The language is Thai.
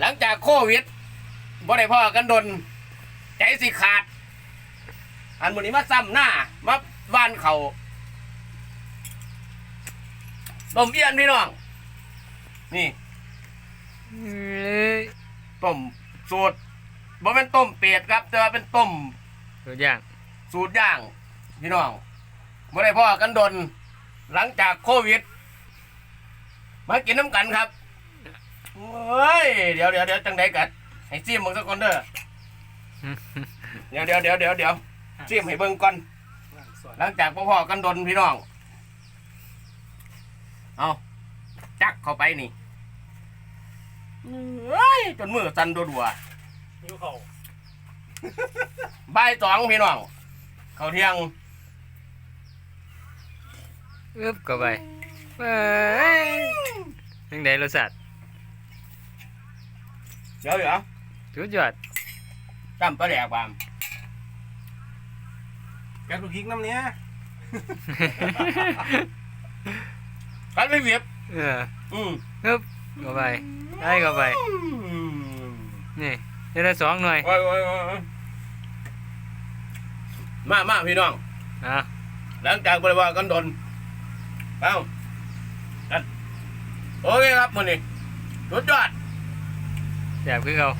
หลังจากโควิดบ่ได้พ่อกันดน ใจสิขาด อันมื้อนี้มาซ้ำหน้ามาบ้านเขาต้มเอี้ยนพี่น้อง นี่เอ้ยต้มสูตรบ่เป็นต้มเป็ดครับ แต่ว่าเป็นต้มตัวอย่าง สูตรย่าง พี่น้องบ่ได้พ่อกันดน หลังจากโควิด มากินน้ำกันครับ เฮ้ยเดี๋ยวเดี๋ยวเดี๋ยวจังไดกัดให้ซีมมึงสักคนเด้อเดี๋ยวเดี๋ยวเดี๋ยวเดี๋ยวเดี๋ยวซีมให้เบิ่งก่อนหลังจากพ่อพ่อกันดนพี่น้องเอาจักเข้าไปนี่เฮ้ยจนมือสั่นดัวๆนิ้วเขาบ่ายสองพี่น้องเขาเที่ยงอึบเข้าไปเอ้ยยังไงรสชาติ เดี๋ยวเดี๋ยวสุดยอดจำปลาแดกบามแกงลูกพริกน้ำเนี้ยกันไม่เวียบเอออืมอึบเข้าไปได้เข้าไป นี่ได้ละสองหน่วยโอ้ยโอ้ยโอ้ยโอ้ยมามาพี่น้อง อะหลังจากบริวารกันดนเอ้ากันโอเคครับมันนี่สุดยอด แสบขึ้นเขา